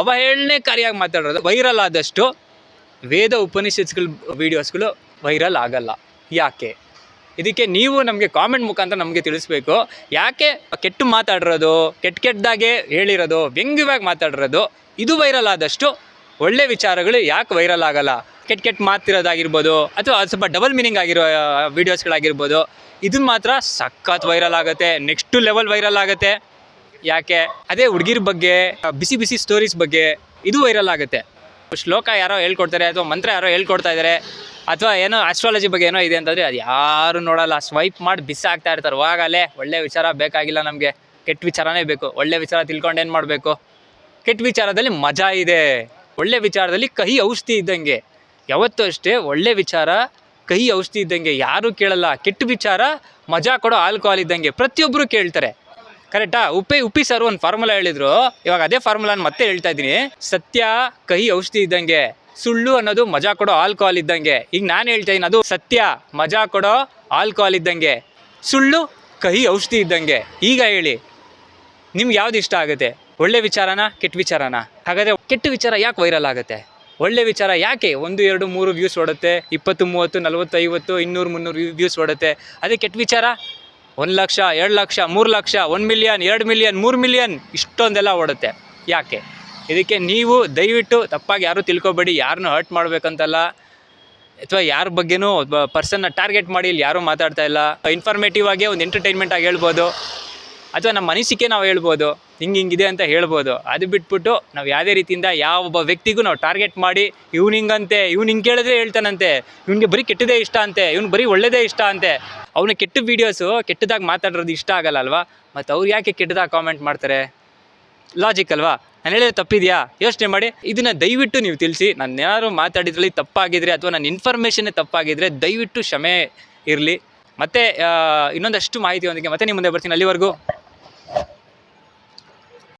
ಅವಹೇಳನೆಕಾರಿಯಾಗಿ ಮಾತಾಡೋದು ವೈರಲ್ ಆದಷ್ಟು ವೇದ ಉಪನಿಷತ್ಗಳು ವೀಡಿಯೋಸ್ಗಳು ವೈರಲ್ ಆಗಲ್ಲ. ಯಾಕೆ? ಇದಕ್ಕೆ ನೀವು ನಮಗೆ ಕಾಮೆಂಟ್ ಮುಖಾಂತರ ನಮಗೆ ತಿಳಿಸ್ಬೇಕು. ಯಾಕೆ ಕೆಟ್ಟು ಮಾತಾಡಿರೋದು ಕೆಟ್ಟ ಕೆಟ್ಟದಾಗೆ ಹೇಳಿರೋದು, ವ್ಯಂಗ್ಯವಾಗಿ ಮಾತಾಡಿರೋದು, ಇದು ವೈರಲ್ ಆದಷ್ಟು ಒಳ್ಳೆ ವಿಚಾರಗಳು ಯಾಕೆ ವೈರಲ್ ಆಗಲ್ಲ? ಕೆಟ್ಟ ಕೆಟ್ಟ ಮಾತಿರೋದಾಗಿರ್ಬೋದು ಅಥವಾ ಅದು ಸ್ವಲ್ಪ ಡಬಲ್ ಮೀನಿಂಗ್ ಆಗಿರೋ ವೀಡಿಯೋಸ್ಗಳಾಗಿರ್ಬೋದು ಇದನ್ನು ಮಾತ್ರ ಸಖತ್ ವೈರಲ್ ಆಗುತ್ತೆ ನೆಕ್ಸ್ಟು ಲೆವೆಲ್ ವೈರಲ್ ಆಗುತ್ತೆ. ಯಾಕೆ? ಅದೇ ಹುಡುಗಿರ ಬಗ್ಗೆ ಬಿಸಿ ಬಿಸಿ ಸ್ಟೋರೀಸ್ ಬಗ್ಗೆ ಇದು ವೈರಲ್ ಆಗುತ್ತೆ. ಶ್ಲೋಕ ಯಾರೋ ಹೇಳ್ಕೊಡ್ತಾರೆ ಅಥವಾ ಮಂತ್ರ ಯಾರೋ ಹೇಳ್ಕೊಡ್ತಾ ಇದ್ದಾರೆ ಅಥವಾ ಏನೋ ಆಸ್ಟ್ರಾಲಜಿ ಬಗ್ಗೆ ಏನೋ ಇದೆ ಅಂತಂದರೆ ಅದು ಯಾರು ನೋಡಲ್ಲ ಸ್ವೈಪ್ ಮಾಡಿ ಬಿಸಾಕ್ತಾ ಇರ್ತಾರೆ. ಹೋಗಲೇ ಒಳ್ಳೆ ವಿಚಾರ ಬೇಕಾಗಿಲ್ಲ ನಮಗೆ. ಕೆಟ್ಟ ವಿಚಾರನೇ ಬೇಕು. ಒಳ್ಳೆ ವಿಚಾರ ತಿಳ್ಕೊಂಡು ಏನು ಮಾಡಬೇಕು? ಕೆಟ್ಟ ವಿಚಾರದಲ್ಲಿ ಮಜಾ ಇದೆ. ಒಳ್ಳೆ ವಿಚಾರದಲ್ಲಿ ಕಹಿ ಔಷಧಿ ಇದ್ದಂಗೆ. ಯಾವತ್ತೂ ಅಷ್ಟೇ ಒಳ್ಳೆ ವಿಚಾರ, ಕಹಿ ಔಷಧಿ ಇದ್ದಂಗೆ. ಯಾರೂ ಕೇಳಲ್ಲ. ಕೆಟ್ಟ ವಿಚಾರ, ಮಜಾ ಕೊಡೋ ಆಲ್ಕೋಹಾಲ್ ಇದ್ದಂಗೆ. ಪ್ರತಿಯೊಬ್ಬರು ಕೇಳ್ತಾರೆ. ಕರೆಕ್ಟಾ? ಉಪ್ಪಿ ಉಪ್ಪಿ ಸರ್ ಒಂದು ಫಾರ್ಮುಲಾ ಹೇಳಿದ್ರು. ಇವಾಗ ಅದೇ ಫಾರ್ಮುಲಾನ ಮತ್ತೆ ಹೇಳ್ತಾ ಇದ್ದೀನಿ. ಸತ್ಯ, ಕಹಿ ಔಷಧಿ ಇದ್ದಂಗೆ, ಸುಳ್ಳು ಅನ್ನೋದು ಮಜಾ ಕೊಡೋ ಆಲ್ಕೋಹಾಲ್ ಇದ್ದಂಗೆ. ಈಗ ನಾನು ಹೇಳ್ತಾ ಇದ್ದೀನಿ ಅದು ಸತ್ಯ, ಮಜಾ ಕೊಡೋ ಆಲ್ಕೋಹಾಲ್ ಇದ್ದಂಗೆ. ಸುಳ್ಳು, ಕಹಿ ಔಷಧಿ ಇದ್ದಂಗೆ. ಈಗ ಹೇಳಿ, ನಿಮ್ಗೆ ಯಾವ್ದು ಇಷ್ಟ ಆಗುತ್ತೆ? ಒಳ್ಳೆ ವಿಚಾರನ, ಕೆಟ್ಟ ವಿಚಾರನ? ಹಾಗಾದರೆ ಕೆಟ್ಟ ವಿಚಾರ ಯಾಕೆ ವೈರಲ್ ಆಗುತ್ತೆ? ಒಳ್ಳೆ ವಿಚಾರ ಯಾಕೆ ಒಂದು, ಎರಡು, ಮೂರು ವ್ಯೂಸ್ ಓಡುತ್ತೆ? ಇಪ್ಪತ್ತು, ಮೂವತ್ತು ನಲವತ್ತು ಐವತ್ತು ಇನ್ನೂರು, ಮುನ್ನೂರು ವ್ಯೂಸ್ ಓಡುತ್ತೆ? ಅದೇ ಕೆಟ್ಟ ವಿಚಾರ? ಒಂದು ಲಕ್ಷ, ಎರಡು ಲಕ್ಷ, ಮೂರು ಲಕ್ಷ, ಒಂದು ಮಿಲಿಯನ್ ಎರಡು ಮಿಲಿಯನ್ ಮೂರು ಮಿಲಿಯನ್ ಇಷ್ಟೊಂದೆಲ್ಲ ಓಡುತ್ತೆ. ಯಾಕೆ? ಇದಕ್ಕೆ ನೀವು ದಯವಿಟ್ಟು ತಪ್ಪಾಗಿ ಯಾರೂ ತಿಳ್ಕೊಬೇಡಿ ಯಾರನ್ನೂ ಹರ್ಟ್ ಮಾಡಬೇಕಂತಲ್ಲ. ಅಥವಾ ಯಾರ ಬಗ್ಗೆನೂ ಒಬ್ಬ ಪರ್ಸನ್ನ ಟಾರ್ಗೆಟ್ ಮಾಡಿ ಇಲ್ಲಿ ಯಾರೂ ಮಾತಾಡ್ತಾ ಇಲ್ಲ. ಇನ್ಫಾರ್ಮೇಟಿವ್ ಆಗಿ ಒಂದು ಎಂಟರ್ಟೈನ್ಮೆಂಟ್ ಆಗಿ ಹೇಳ್ಬೋದು. ಅಥವಾ ನಮ್ಮ ಅನಿಸಿಕೆ ನಾವು ಹೇಳ್ಬೋದು. ಹಿಂಗೆ ಹಿಂಗಿದೆ ಅಂತ ಹೇಳ್ಬೋದು. ಅದು ಬಿಟ್ಬಿಟ್ಟು ನಾವು ಯಾವುದೇ ರೀತಿಯಿಂದ ಯಾವ ಒಬ್ಬ ವ್ಯಕ್ತಿಗೂ ನಾವು ಟಾರ್ಗೆಟ್ ಮಾಡಿ ಇವ್ನು ಹಿಂಗಂತೆ ಇವ್ನು ಹಿಂಗೆ ಕೇಳಿದ್ರೆ ಹೇಳ್ತಾನಂತೆ, ಇವ್ನಿಗೆ ಬರೀ ಕೆಟ್ಟದೇ ಇಷ್ಟ ಅಂತೆ, ಇವ್ನು ಬರೀ ಒಳ್ಳೇದೇ ಇಷ್ಟ ಅಂತೆ. ಅವನ ಕೆಟ್ಟ ವೀಡಿಯೋಸು ಕೆಟ್ಟದಾಗಿ ಮಾತಾಡೋದು ಇಷ್ಟ ಆಗಲ್ಲ ಅಲ್ವಾ? ಮತ್ತು ಅವ್ರು ಯಾಕೆ ಕೆಟ್ಟದಾಗಿ ಕಾಮೆಂಟ್ ಮಾಡ್ತಾರೆ? ಲಾಜಿಕ್ ಅಲ್ವಾ? ನಾನು ಹೇಳಿದ್ರೆ ತಪ್ಪಿದೆಯಾ? ಯೋಚನೆ ಮಾಡಿ. ಇದನ್ನು ದಯವಿಟ್ಟು ನೀವು ತಿಳಿಸಿ. ನಾನು ಯಾರು ಮಾತಾಡಿದ್ರಲ್ಲಿ ತಪ್ಪಾಗಿದ್ರೆ ಅಥವಾ ನನ್ನ ಇನ್ಫಾರ್ಮೇಷನ್ನೇ ತಪ್ಪಾಗಿದ್ರೆ ದಯವಿಟ್ಟು ಕ್ಷಮೆ ಇರಲಿ. ಮತ್ತೆ ಇನ್ನೊಂದಷ್ಟು ಮಾಹಿತಿ ಒಂದಿಗೆ ಮತ್ತೆ ನಿಮ್ಮ ಮುಂದೆ ಬರ್ತೀನಿ. ಅಲ್ಲಿವರೆಗೂ.